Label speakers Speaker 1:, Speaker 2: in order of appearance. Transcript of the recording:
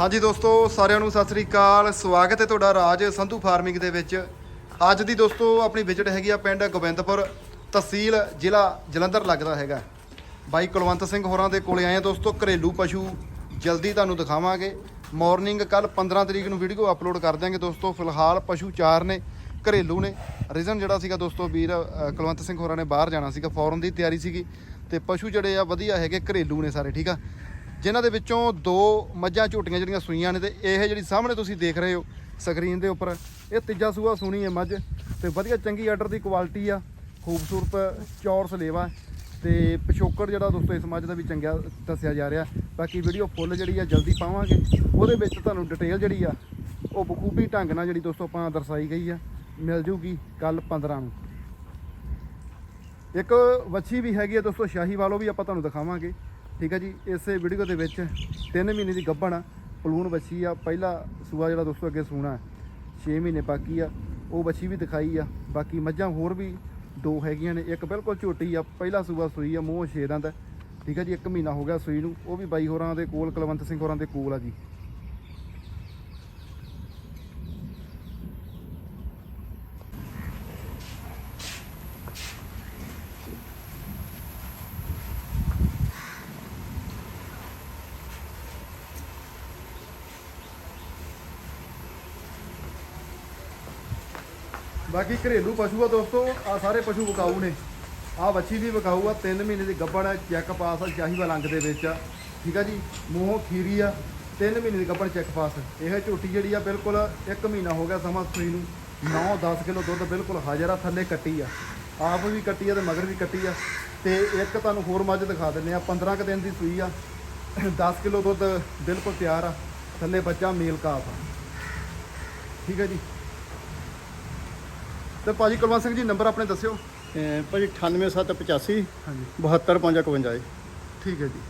Speaker 1: ਹਾਂਜੀ ਦੋਸਤੋ, ਸਾਰਿਆਂ ਨੂੰ ਸਤਿ ਸ੍ਰੀ ਅਕਾਲ। ਸਵਾਗਤ ਹੈ ਤੁਹਾਡਾ ਰਾਜ ਸੰਧੂ ਫਾਰਮਿੰਗ ਦੇ ਵਿੱਚ। ਅੱਜ ਦੀ ਦੋਸਤੋ, ਆਪਣੀ ਵਿਜ਼ਿਟ ਹੈਗੀ ਆ ਪਿੰਡ ਗੋਬਿੰਦਪੁਰ ਤਹਿਸੀਲ ਜ਼ਿਲ੍ਹਾ ਜਲੰਧਰ ਲੱਗਦਾ ਹੈਗਾ। ਬਾਈ ਕੁਲਵੰਤ ਸਿੰਘ ਹੋਰਾਂ ਦੇ ਕੋਲੇ ਆਏ ਆ ਦੋਸਤੋ, ਘਰੇਲੂ ਪਸ਼ੂ ਜਲਦੀ ਤੁਹਾਨੂੰ ਦਿਖਾਵਾਂਗੇ। ਮਾਰਨਿੰਗ ਕੱਲ 15 ਤਰੀਕ ਨੂੰ ਵੀਡੀਓ ਅਪਲੋਡ ਕਰ ਦਿਆਂਗੇ ਦੋਸਤੋ। ਫਿਲਹਾਲ ਪਸ਼ੂ ਚਾਰ ਨੇ, ਘਰੇਲੂ ਨੇ। ਰੀਜ਼ਨ ਜਿਹੜਾ ਸੀਗਾ ਦੋਸਤੋ ਵੀਰ ਕੁਲਵੰਤ ਸਿੰਘ ਹੋਰਾਂ ਨੇ ਬਾਹਰ ਜਾਣਾ ਸੀਗਾ ਫੌਰਨ ਦੀ ਤਿਆਰੀ ਸੀਗੀ। ਤੇ ਪਸ਼ੂ ਜਿਹੜੇ ਆ, ਵਧੀਆ ਹੈਗੇ, ਘਰੇਲੂ ਨੇ ਸਾਰੇ, ਠੀਕ ਆ? ਜਿਨ੍ਹਾਂ ਦੇ ਵਿੱਚੋਂ ਦੋ ਮੱਝਾਂ ਝੋਟੀਆਂ ਜਿਹੜੀਆਂ ਸੂਈਆਂ ਨੇ ਤੇ ਇਹ ਜਿਹੜੀ ਸਾਹਮਣੇ ਤੁਸੀਂ ਦੇਖ ਰਹੇ ਹੋ ਸਕਰੀਨ ਦੇ ਉੱਪਰ, ਇਹ ਤੀਜਾ ਸੂਆ ਸੂਣੀ ਹੈ ਮੱਝ ਤੇ ਵਧੀਆ ਚੰਗੀ ਆਰਡਰ ਦੀ ਕੁਆਲਿਟੀ ਆ, ਖੂਬਸੂਰਤ ਚੌਰ ਸਲੇਵਾ ਤੇ ਪਿਛੋਕੜ ਜਿਹੜਾ ਦੋਸਤੋ ਇਸ ਮੱਝ ਦਾ ਵੀ ਚੰਗਾ ਦੱਸਿਆ ਜਾ ਰਿਹਾ। ਬਾਕੀ ਵੀਡੀਓ ਫੁੱਲ ਜਿਹੜੀ ਆ ਜਲਦੀ ਪਾਵਾਂਗੇ। ਉਹਦੇ ਵਿੱਚ ਤੁਹਾਨੂੰ ਡਿਟੇਲ ਜਿਹੜੀ ਆ, ਉਹ ਬਖੂਬੀ ਢੰਗ ਨਾਲ ਜਿਹੜੀ ਦੋਸਤੋ ਆਪਾਂ ਦਰਸਾਈ ਗਈ ਆ, ਮਿਲ ਜੂਗੀ ਕੱਲ 15 ਨੂੰ। ਇੱਕ ਵੱਛੀ ਵੀ ਹੈਗੀ ਹੈ ਦੋਸਤੋ ਸ਼ਾਹੀ ਵਾਲੋ ਵੀ ਆਪਾਂ ਤੁਹਾਨੂੰ ਦਿਖਾਵਾਂਗੇ। ਠੀਕ ਹੈ ਜੀ, ਇਸੇ ਵੀਡੀਓ ਦੇ ਵਿੱਚ 3 ਮਹੀਨੇ ਦੀ ਗੱਭਣ ਆ ਪਲੂਨ ਵੱਛੀ ਆ। ਪਹਿਲਾ ਸੂਆ ਜਿਹੜਾ ਦੋਸਤੋ ਅੱਗੇ ਸੂਣਾ 6 ਮਹੀਨੇ ਬਾਕੀ ਆ। ਉਹ ਵੱਛੀ ਵੀ ਦਿਖਾਈ ਆ। ਬਾਕੀ ਮੱਝਾਂ ਹੋਰ ਵੀ ਦੋ ਹੈਗੀਆਂ ਨੇ। ਇੱਕ ਬਿਲਕੁਲ ਝੋਟੀ ਆ, ਪਹਿਲਾ ਸੂਆ ਸੂਈ ਆ, ਮੂੰਹ ਛੇ ਦੰਦ। ਠੀਕ ਹੈ ਜੀ 1 ਮਹੀਨਾ ਹੋ ਗਿਆ ਸੂਈ ਨੂੰ। ਉਹ ਵੀ ਬਾਈ ਹੋਰਾਂ ਦੇ ਕੋਲ, ਕੁਲਵੰਤ ਸਿੰਘ ਹੋਰਾਂ ਦੇ ਕੋਲ ਆ ਜੀ। ਬਾਕੀ ਘਰੇਲੂ ਪਸ਼ੂ ਆ ਦੋਸਤੋ ਆ ਸਾਰੇ ਪਸ਼ੂ ਵਿਕਾਊ ਨੇ। ਆ ਵੱਛੀ ਵੀ ਵਿਕਾਊ ਆ 3 ਮਹੀਨੇ ਦੀ ਗੱਭਣ ਆ ਚੈੱਕ ਪਾਸ ਆ ਸ਼ਾਹੀਵਾਲ ਲੰਗ ਦੇ ਵਿੱਚ ਆ। ਠੀਕ ਆ ਜੀ, ਮੂੰਹੋਂ ਖੀਰੀ ਆ 3 ਮਹੀਨੇ ਦੀ ਗੱਭਣ ਚੈੱਕ ਪਾਸ ਇਹ ਝੋਟੀ ਜਿਹੜੀ ਆ ਬਿਲਕੁਲ 1 ਮਹੀਨਾ ਹੋ ਗਿਆ ਸਮਾਂ ਸੂਈ ਨੂੰ। 9-10 ਕਿਲੋ ਦੁੱਧ ਬਿਲਕੁਲ ਹਾਜ਼ਰ ਆ, ਥੱਲੇ ਕੱਟੀ ਆ। ਆਪ ਵੀ ਕੱਟੀ ਆ ਤੇ ਮਗਰ ਵੀ ਕੱਟੀ ਆ। ਤੇ ਇੱਕ ਤੁਹਾਨੂੰ ਹੋਰ ਮੱਝ ਦਿਖਾ ਦਿੰਦੇ ਆ 15 ਕੁ ਦਿਨ ਦੀ ਸੂਈ ਆ। 10 ਕਿਲੋ ਦੁੱਧ ਬਿਲਕੁਲ ਤਿਆਰ ਆ, ਥੱਲੇ ਬੱਚਾ ਮੇਲ ਕਾਫ ਆ। ਠੀਕ ਹੈ ਜੀ। ਤੇ ਭਾਜੀ ਕੁਲਵੰਤ ਸਿੰਘ ਜੀ ਨੰਬਰ ਆਪਣੇ ਦੱਸਿਓ।
Speaker 2: ਭਾਜੀ 98785
Speaker 1: ਹਾਂਜੀ।
Speaker 2: 72551 ਜੀ।
Speaker 1: ਠੀਕ ਹੈ ਜੀ।